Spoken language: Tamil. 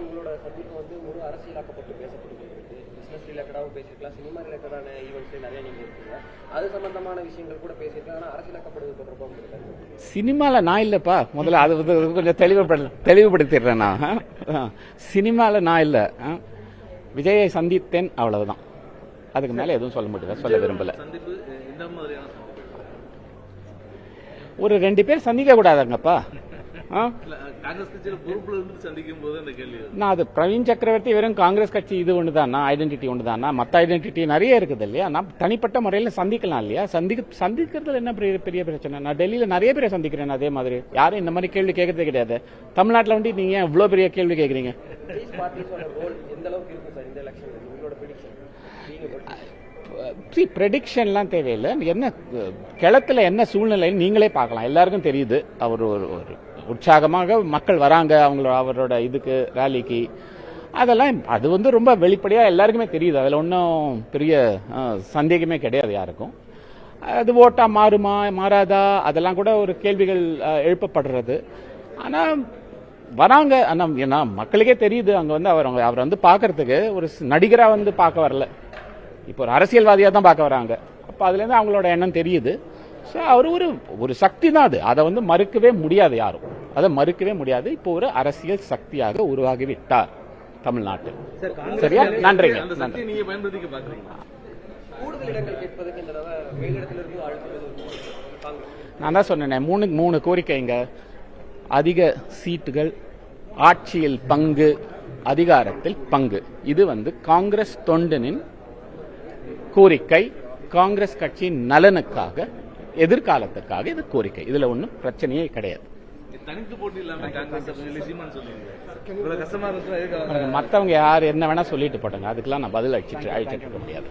உங்களோட சந்திப்பு வந்து முழு அரசியலாக்கப்பட்டு பேசப்பட்டு இருக்கு பிசினஸ் ரிலேட்டடாகவும் பேசியிருக்கலாம் சினிமா ரிலேட்டடான ஈவெண்ட்ஸ் நிறைய நீங்க இருக்கீங்க. அது சம்பந்தமான விஷயங்கள் கூட பேசியிருக்கலாம் ஆனா அரசியலாக்கப்படுவது தொடர்பாக. சினிமாவில் நான் இல்லைப்பா. முதல்ல அது வந்து கொஞ்சம் தெளிவுபட தெளிவுபடுத்திடுறேன் நான். சினிமாவில் நான் இல்லை. விஜயை சந்தித்தேன் அவ்வளவுதான். அதுக்கு மேலே எதுவும் சொல்ல முடியல சொல்ல விரும்பல. ஒரு ரெண்டு பேர் சந்திக்க கூடாதுங்கப்பா நான் அது பிரவீன் சக்கரவர்த்தி வெறும் காங்கிரஸ் கட்சி இது ஒன்று தானா ஐடென்டிட்டி ஒன்று தானா மற்ற ஐடென்டிட்டி நிறைய இருக்குது இல்லையா? நான் தனிப்பட்ட முறையில் சந்திக்கலாம் இல்லையா? சந்திக்க சந்திக்கிறதுல என்ன பெரிய பெரிய பிரச்சனை? நான் டெல்லியில் நிறைய பேரை சந்திக்கிறேன் அதே மாதிரி. யாரும் இந்த மாதிரி கேள்வி கேட்கறதே கிடையாது. தமிழ்நாட்டில் வந்து நீங்க ஏன் இவ்வளோ பெரிய கேள்வி கேட்குறீங்க. சி ப்ரெடிக்ஷன்லாம் தேவையில்லை. என்ன கிழக்குல என்ன சூழ்நிலைன்னு நீங்களே பார்க்கலாம். எல்லாருக்கும் தெரியுது. அவர் ஒரு ஒரு உற்சாகமாக மக்கள் வராங்க அவங்களோட அவரோட இதுக்கு ரேலிக்கு அதெல்லாம் அது வந்து ரொம்ப வெளிப்படையாக எல்லாருக்குமே தெரியுது. அதில் ஒன்றும் பெரிய சந்தேகமே கிடையாது யாருக்கும். அது ஓட்டா மாறுமா மாறாதா? அதெல்லாம் கூட ஒரு கேள்விகள் எழுப்பப்படுறது. ஆனால் வராங்க ஆனால் ஏன்னா மக்களுக்கே தெரியுது. அங்கே வந்து அவர் அவங்க- அவர் வந்து பார்க்கறதுக்கு ஒரு நடிகராக வந்து பார்க்க வரல. இப்போ ஒரு அரசியல்வாதியாக தான் பார்க்க வராங்க. அப்போ அதுலேருந்து அவங்களோட எண்ணம் தெரியுது. ஸோ அவர் ஒரு ஒரு சக்தி தான் அது. அதை வந்து மறுக்கவே முடியாது யாரும். அதை மறுக்கவே முடியாது. இப்போ ஒரு அரசியல் சக்தியாக உருவாகி விட்டார் தமிழ்நாட்டில் சரியா? நன்றிங்க நான் தான் சொன்னேனே மூணு மூணு கோரிக்கைங்க. அதிக சீட்டுகள் ஆட்சியில் பங்கு அதிகாரத்தில் பங்கு. இது வந்து காங்கிரஸ் தொண்டனின் கோரிக்கை. காங்கிரஸ் கட்சியின் நலனுக்காக எதிர்காலத்துக்காக இது கோரிக்கை. இதுல ஒன்றும் பிரச்சனையே கிடையாது. தனித்து போட்டி இல்லாம காங்கிரஸ் சீமான் சொல்லுவீங்க மற்றவங்க யார் என்ன வேணா சொல்லிட்டு போட்டாங்க. அதுக்கெல்லாம் நான் பதில் அழிச்சிட்டு அழிச்சிட்டு இருக்க முடியாது?